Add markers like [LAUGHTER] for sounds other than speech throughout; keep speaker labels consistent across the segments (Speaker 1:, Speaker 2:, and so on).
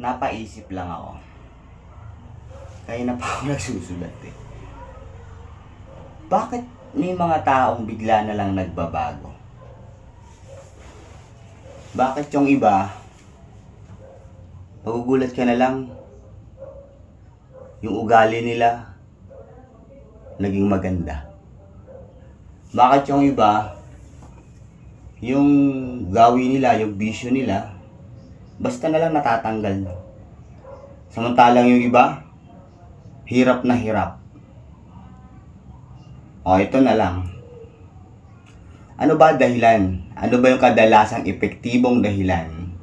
Speaker 1: napaisip lang ako. Kaya na pa ako [LAUGHS] nagsusulat eh. Bakit may mga taong bigla na lang nagbabago? Bakit yung iba, magugulat ka na lang, yung ugali nila, naging maganda. Bakit yung iba, yung gawi nila, yung bisyo nila, basta na lang natatanggal. Samantalang yung iba, hirap na hirap. O, ito na lang. Ano ba dahilan? Ano ba yung kadalasang epektibong dahilan?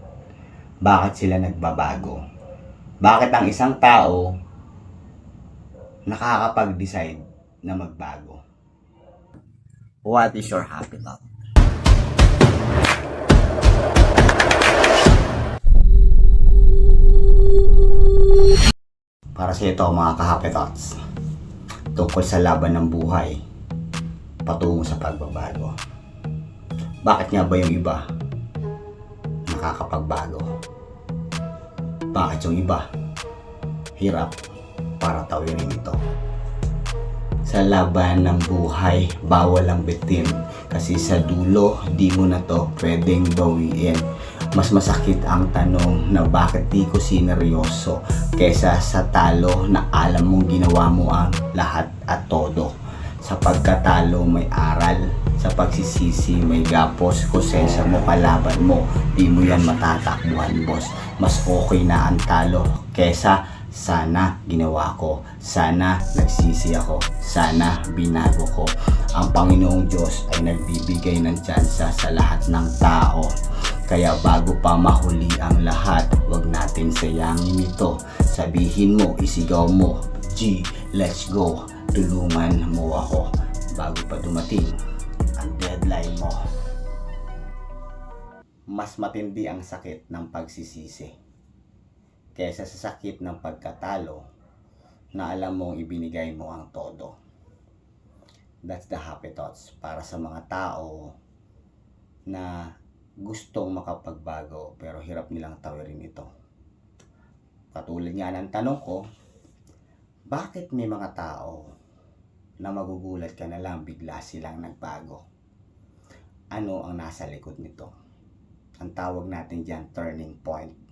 Speaker 1: Bakit sila nagbabago? Bakit ang isang tao nakakapag-decide na magbago? What is your happy thought? Para sa ito mga ka-happy thoughts tungkol sa laban ng buhay patungo sa pagbabago. Bakit nga ba yung iba nakakapagbago? Bakit yung iba hirap para tawirin ito? Sa laban ng buhay, bawal ang bitin. Kasi sa dulo, di mo na to pwedeng bawiin. Mas masakit ang tanong na bakit di ko sineryoso kesa sa talo na alam mong ginawa mo ang lahat at todo. Sa pagkatalo may aral, sa pagsisisi may gapos, konsensya mo kalaban mo, di mo yan matatakbuhan boss. Mas okay na ang talo kesa sana ginawa ko, sana nagsisi ako, sana binago ko. Ang Panginoong Diyos ay nagbibigay ng tsansa sa lahat ng tao. Kaya bago pa mahuli ang lahat, wag natin sayangin ito. Sabihin mo, isigaw mo, G, let's go. Tulungan mo ako bago pa dumating ang deadline mo. Mas matindi ang sakit ng pagsisisi kesa sa sakit ng pagkatalo na alam mong ibinigay mo ang todo. That's the happy thoughts para sa mga tao na gustong makapagbago pero hirap nilang tawirin ito. Katulad nga ng tanong ko, bakit may mga tao na magugulat ka na lang bigla silang nagbago? Ano ang nasa likod nito? Ang tawag natin dyan, turning point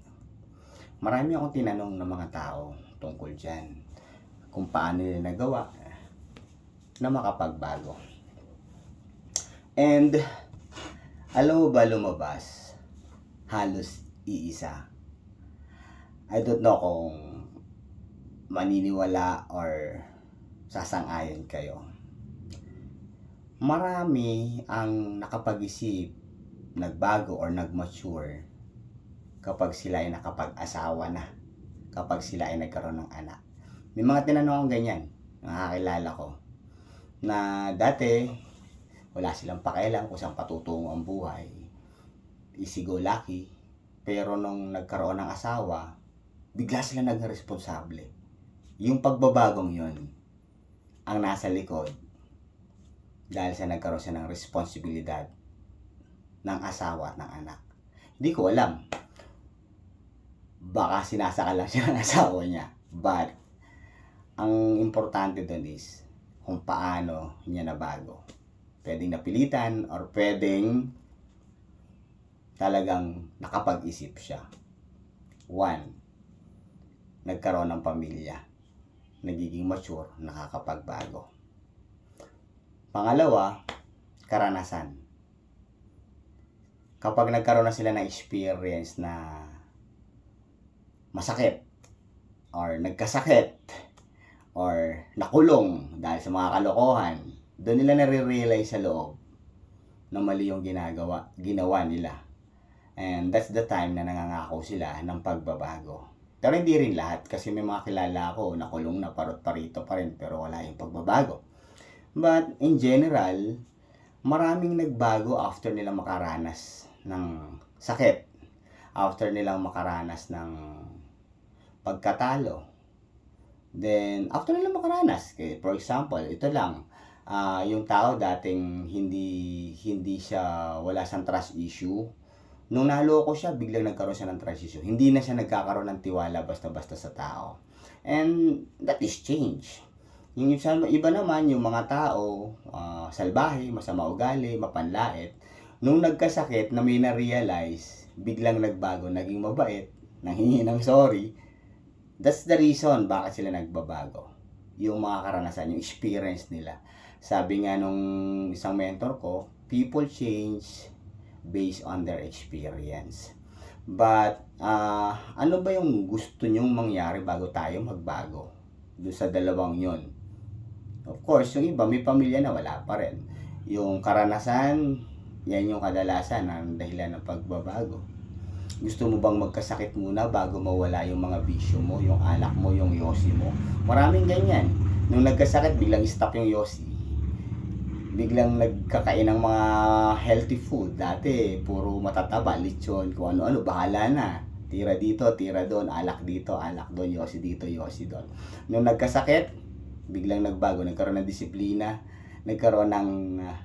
Speaker 1: marami akong tinanong ng mga tao tungkol dyan. Kung paano nila nagawa na makapagbago. And, alam mo ba lumabas? Halos iisa. I don't know kung maniniwala or sasang-ayon kayo. Marami ang nakapag-isip, nagbago or nag-mature kapag sila ay nakapag-asawa na, kapag sila ay nagkaroon ng anak. May mga tinanong akong ganyan, nakakilala ko, na dati, wala silang pakialam kung saan patutungo ang buhay. Easy go lucky. Pero nung nagkaroon ng asawa, bigla sila naging responsable. Yung pagbabagong yun, ang nasa likod, dahil sa nagkaroon siya ng responsibilidad ng asawa at ng anak. Hindi ko alam baka sinasaka lang siya ng asawa niya. But, ang importante doon is kung paano niya nabago. Pwedeng napilitan or pwedeng talagang nakapag-isip siya. One, nagkaroon ng pamilya. Nagiging mature, nakakapagbago. Pangalawa, karanasan. Kapag nagkaroon na sila ng experience na masakit or nagkasakit or nakulong dahil sa mga kalokohan, doon nila nare-realize sa loob na mali yung ginagawa, ginawa nila. And that's the time na nangangako sila ng pagbabago. Pero hindi rin lahat kasi may mga kilala ako na kulong na parot parito pa rin pero wala yung pagbabago. But in general, maraming nagbago after nilang makaranas ng sakit. After nilang makaranas ng pagkatalo. Then, after nila makaranas, for example, ito lang, uh, yung tao dating hindi hindi siya wala siyang trust issue Nung naloko siya, biglang nagkaroon siya ng transition. Hindi na siya nagkakaroon ng tiwala basta-basta sa tao. And that is change. Yung iba naman, yung mga tao, ah, salbahe, masama ugali, mapanlait, nung nagkasakit na may na-realize, biglang nagbago, naging mabait, nanghingi ng sorry, that's the reason bakit sila nagbabago. Yung mga karanasan, yung experience nila. Sabi nga nung isang mentor ko, people change based on their experience. But, ah, ano ba yung gusto nyong mangyari bago tayo magbago? Doon sa dalawang yon. Of course, yung iba may pamilya na wala pa rin. Yung karanasan, yan yung kadalasan ang dahilan ng pagbabago. Gusto mo bang magkasakit muna bago mawala yung mga bisyo mo, yung alak mo, yung yosi mo? Maraming ganyan. Nung nagkasakit, biglang stop yung yosi. Biglang nagkakain ng mga healthy food. Dati, puro matataba, lechon, kung ano-ano, bahala na. Tira dito, tira doon, alak dito, alak doon, yosi dito, yosi doon. Nung nagkasakit, biglang nagbago, nagkaroon ng disiplina, nagkaroon ng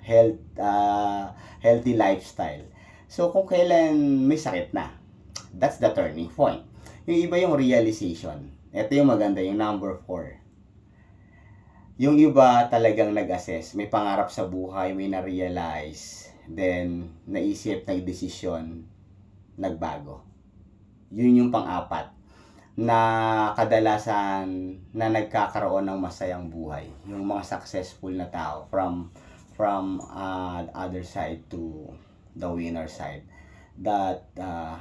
Speaker 1: health uh, healthy lifestyle. So kung kailan may sakit na, that's the turning point. Yung iba yung realization. Ito yung maganda, yung number 4. Yung iba talagang nag-assess, may pangarap sa buhay, may na-realize, then naisip, nagdesisyon, nagbago. Yun yung pang-apat na kadalasan na nagkakaroon ng masayang buhay. Yung mga successful na tao from from uh, other side to the winner side. That uh,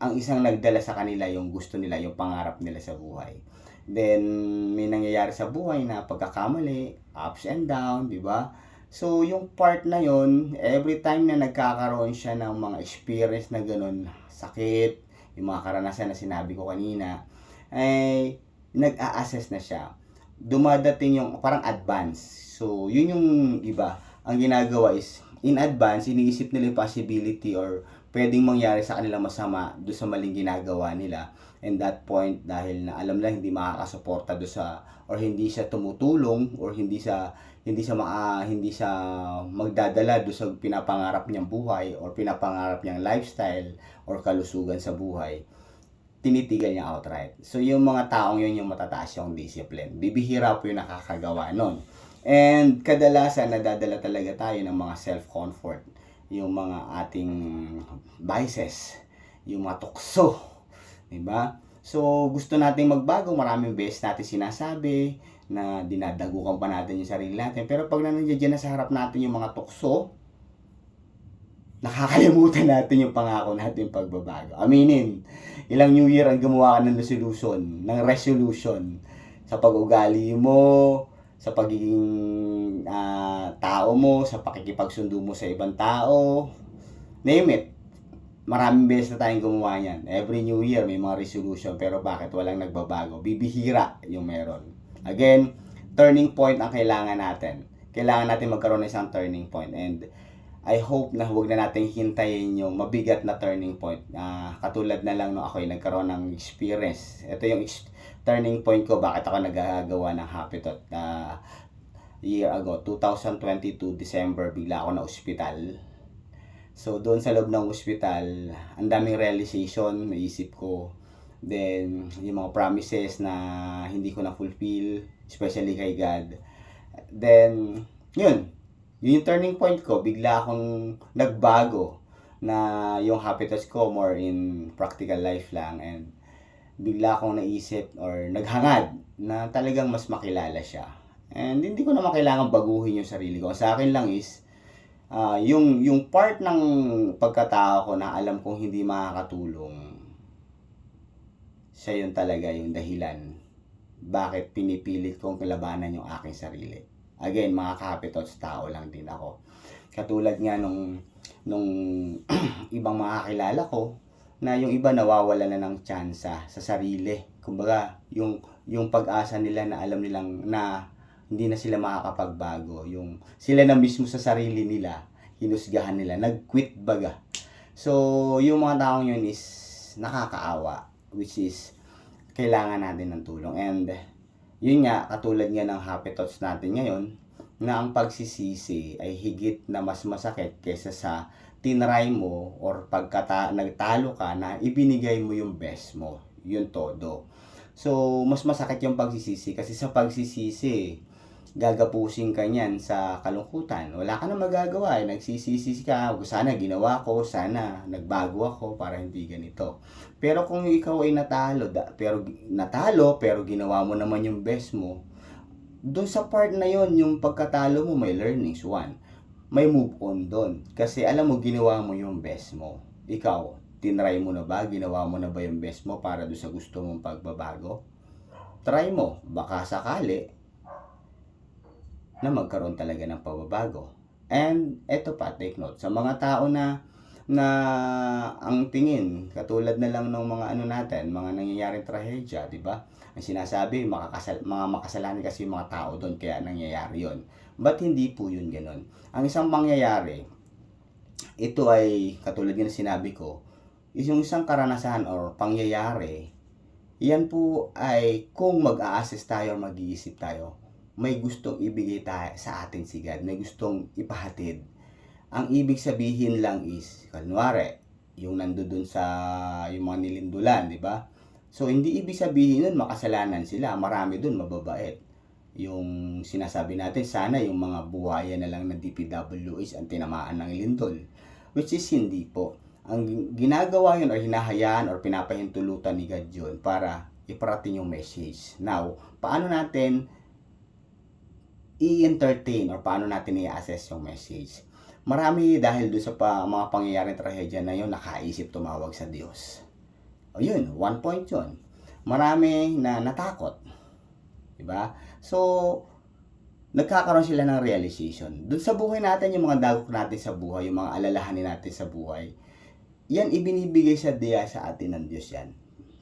Speaker 1: ang isang nagdala sa kanila yung gusto nila, yung pangarap nila sa buhay. Then may nangyayari sa buhay na pagkakamali, ups and down, di ba? So, yung part na yon every time na nagkakaroon siya ng mga experience na ganun, sakit, yung mga karanasan na sinabi ko kanina, ay nag-a-assess na siya. Dumadating yung parang advance. So, yun yung iba. Ang ginagawa is, in advance, iniisip nila yung possibility or pwedeng mangyari sa kanila masama do sa maling ginagawa nila. And that point, dahil na alam lang hindi makakasuporta do sa or hindi siya tumutulong or hindi sa hindi siya maa, hindi siya magdadala do sa pinapangarap niyang buhay or pinapangarap niyang lifestyle or kalusugan sa buhay tinitigan niya outright. So yung mga taong yun yung matataas yung discipline. Bibihira po yung nakakagawa nun. And kadalasan nadadala talaga tayo ng mga self-comfort. Yung mga ating vices. Yung mga tukso. Diba? So gusto nating magbago. Maraming beses natin sinasabi na dinadagukan pa natin yung sarili natin. Pero pag nandiyan dyan na sa harap natin yung mga tukso, nakakalimutan natin yung pangako natin pagbabago. Aminin, ilang New Year ang gumawa ka ng resolution, ng resolution sa pag-ugali mo, sa pagiging ah, tao mo, sa pakikipagsundo mo sa ibang tao, name it. Maraming beses na tayong gumawa niyan. Every New Year may mga resolution pero bakit walang nagbabago? Bibihira yung meron. Again, turning point ang kailangan natin. Kailangan natin magkaroon ng isang turning point and I hope na huwag na natin hintayin yung mabigat na turning point. Ah, katulad na lang no ako ay nagkaroon ng experience. Ito yung ex- turning point ko bakit ako nagagawa ng Happy Thought. Ah, year ago, 2022 December, bigla ako na ospital. So, doon sa loob ng ospital, ang daming realization, naisip ko. Then, yung mga promises na hindi ko na-fulfill, especially kay God. Then, yun, yun yung turning point ko, bigla akong nagbago na yung happiness ko more in practical life lang and bigla akong naisip or naghangad na talagang mas makilala siya. And hindi ko naman kailangan baguhin yung sarili ko. Sa akin lang is, ah, yung, yung part ng pagkatao ko na alam kong hindi makakatulong, siya yun talaga yung dahilan bakit pinipilit kong kalabanan yung aking sarili. Again, mga kapitots, tao lang din ako. Katulad nga nung, nung [CLEARS THROAT] ibang mga kakilala ko, na yung iba nawawala na ng tsansa sa sarili. Kumbaga, yung, yung pag-asa nila na alam nilang na hindi na sila makakapagbago. Yung sila na mismo sa sarili nila, hinusgahan nila, nag-quit baga. So, yung mga taong yun is nakakaawa, which is kailangan natin ng tulong. And yun nga, katulad nga ng happy thoughts natin ngayon, na ang pagsisisi ay higit na mas masakit kaysa sa tinry mo or pagka nagtalo ka na ibinigay mo yung best mo. Yun todo. So, mas masakit yung pagsisisi kasi sa pagsisisi, gagapusin ka niyan sa kalungkutan. Wala ka na magagawa. Eh. Nagsisisi ka. Sana ginawa ko. Sana nagbago ako para hindi ganito. Pero kung ikaw ay natalo, da, pero natalo, pero ginawa mo naman yung best mo, doon sa part na yon yung pagkatalo mo, may learnings. One, may move on doon. Kasi alam mo, ginawa mo yung best mo. Ikaw, tinry mo na ba? Ginawa mo na ba yung best mo para doon sa gusto mong pagbabago? Try mo. Baka sakali, na magkaroon talaga ng pagbabago. And eto pa, take note, sa mga tao na na ang tingin, katulad na lang ng mga ano natin, mga nangyayaring trahedya, di ba? Ang sinasabi, makakasal, mga makasalanan kasi yung mga tao doon, kaya nangyayari yon. Ba't hindi po yun ganun? Ang isang pangyayari, ito ay, katulad ng sinabi ko, is yung isang karanasan or pangyayari, yan po ay kung mag-a-assess tayo mag-iisip tayo, may gustong ibigay tayo sa atin si God, may gustong ipahatid. Ang ibig sabihin lang is, kunwari, yung nandoon sa yung mga nilindulan, di ba? So, hindi ibig sabihin nun makasalanan sila. Marami dun mababait. Yung sinasabi natin, sana yung mga buhaya na lang ng DPWH ang tinamaan ng lindol. Which is hindi po. Ang ginagawa yun or hinahayaan or pinapahintulutan ni God yun para iparating yung message. Now, paano natin i-entertain or paano natin i-assess yung message. Marami dahil doon sa pa, mga pangyayaring trahedya na yun, nakaisip tumawag sa Diyos. O yun, one point yun. Marami na natakot. Diba? So, nagkakaroon sila ng realization. Doon sa buhay natin, yung mga dagok natin sa buhay, yung mga alalahanin natin sa buhay, yan ibinibigay sa diya sa atin ng Diyos yan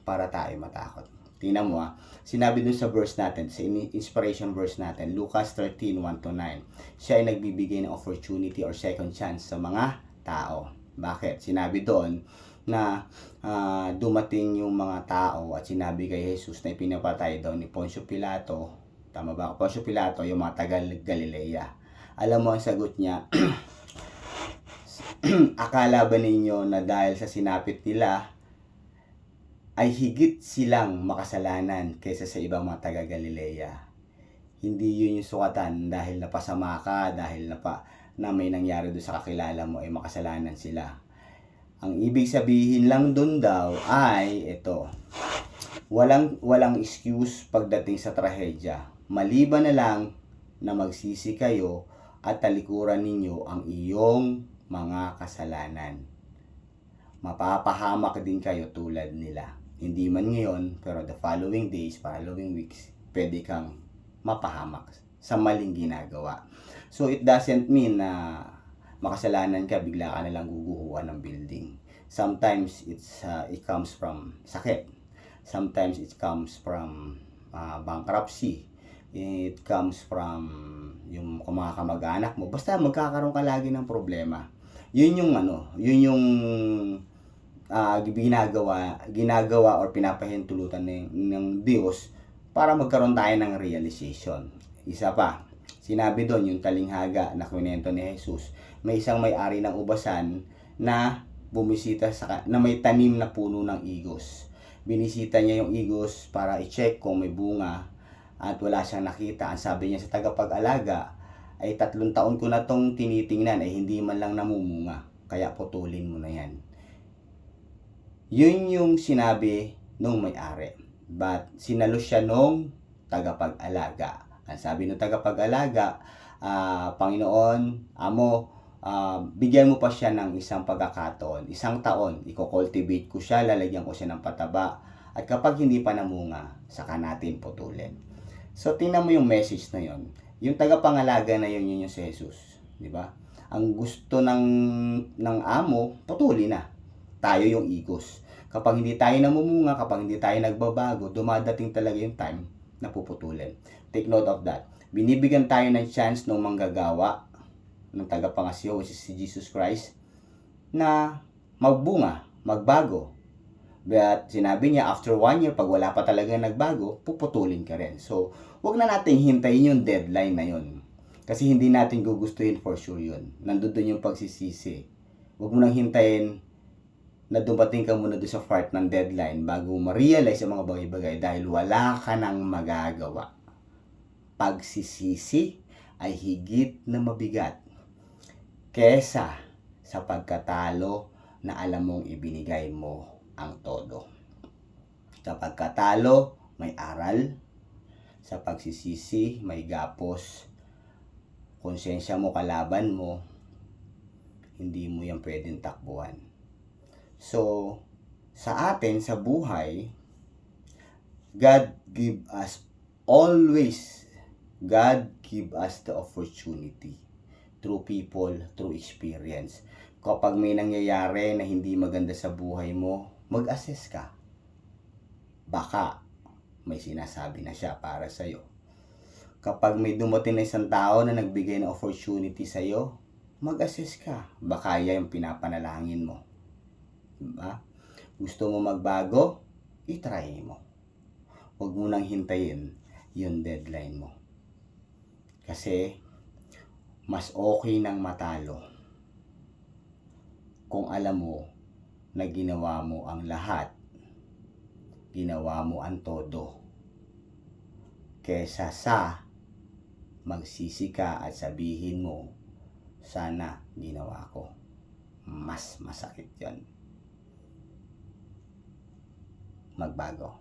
Speaker 1: para tayo matakot. Tingnan mo ah. Sinabi dun sa verse natin, sa inspiration verse natin, Lucas 13, 1 to 9. Siya ay nagbibigay ng opportunity or second chance sa mga tao. Bakit? Sinabi doon na uh, dumating yung mga tao at sinabi kay Jesus na ipinapatay daw ni Poncio Pilato. Tama ba? Poncio Pilato, yung mga tagal Galilea. Alam mo ang sagot niya, [CLEARS THROAT] akala ba ninyo na dahil sa sinapit nila ay higit silang makasalanan kaysa sa ibang mga taga Galilea. Hindi yun yung sukatan dahil napasama ka, dahil napa, na may nangyari doon sa kakilala mo ay makasalanan sila. Ang ibig sabihin lang doon daw ay ito. Walang walang excuse pagdating sa trahedya. Maliban na lang na magsisi kayo at talikuran ninyo ang iyong mga kasalanan. Mapapahamak din kayo tulad nila. Hindi man ngayon, pero the following days, following weeks, pwede kang mapahamak sa maling ginagawa. So, it doesn't mean na makasalanan ka, bigla ka nalang guguhuan ng building. Sometimes, it's, uh, it comes from sakit. Sometimes, it comes from uh, bankruptcy. It comes from yung mga kamag-anak mo. Basta magkakaroon ka lagi ng problema. Yun yung ano, yun yung uh, ginagawa, ginagawa or pinapahintulutan ng, ng Diyos para magkaroon tayo ng realization. Isa pa, sinabi doon yung talinghaga na kwento ni Jesus, may isang may-ari ng ubasan na bumisita sa na may tanim na puno ng igos. Binisita niya yung igos para i-check kung may bunga at wala siyang nakita. Ang sabi niya sa tagapag-alaga ay tatlong taon ko na tong tinitingnan ay hindi man lang namumunga. Kaya putulin mo na yan. Yun yung sinabi nung may-ari. But sinalo siya nung tagapag-alaga. Ang sabi ng tagapag-alaga, uh, Panginoon, Amo, uh, bigyan mo pa siya ng isang pagkakataon, isang taon, i-cultivate ko siya, lalagyan ko siya ng pataba, at kapag hindi pa namunga, saka natin putulin. So, tingnan mo yung message na yon. Yung tagapangalaga na yun, yun yung si Jesus. Di ba? Ang gusto ng, ng amo, putuli na. Tayo yung igos. Kapag hindi tayo namumunga, kapag hindi tayo nagbabago, dumadating talaga yung time na puputulin. Take note of that. Binibigyan tayo ng chance ng manggagawa ng tagapangasiyo, which is si Jesus Christ, na magbunga, magbago. But sinabi niya, after one year, pag wala pa talaga nagbago, puputulin ka rin. So, wag na natin hintayin yung deadline na yun. Kasi hindi natin gugustuhin for sure yun. Nandun yung pagsisisi Huwag mo nang hintayin na dumating ka muna doon sa part ng deadline bago mo ma-realize ang mga bagay-bagay dahil wala ka nang magagawa. Pagsisisi ay higit na mabigat kesa sa pagkatalo na alam mong ibinigay mo ang todo. Sa pagkatalo, may aral. Sa pagsisisi, may gapos. Konsensya mo, kalaban mo, hindi mo yan pwedeng takbuhan. So, sa atin, sa buhay, God give us always, God give us the opportunity through people, through experience. Kapag may nangyayari na hindi maganda sa buhay mo, mag-assess ka. Baka may sinasabi na siya para sa'yo. Kapag may dumating na isang tao na nagbigay ng opportunity sa'yo, mag-assess ka. Baka yan yung pinapanalangin mo. Diba? Gusto mo magbago? I-try mo. Huwag mo nang hintayin yung deadline mo. Kasi, mas okay nang matalo kung alam mo na ginawa mo ang lahat. Ginawa mo ang todo. Kesa sa magsisi ka at sabihin mo, sana ginawa ko. Mas masakit yon. Magbago.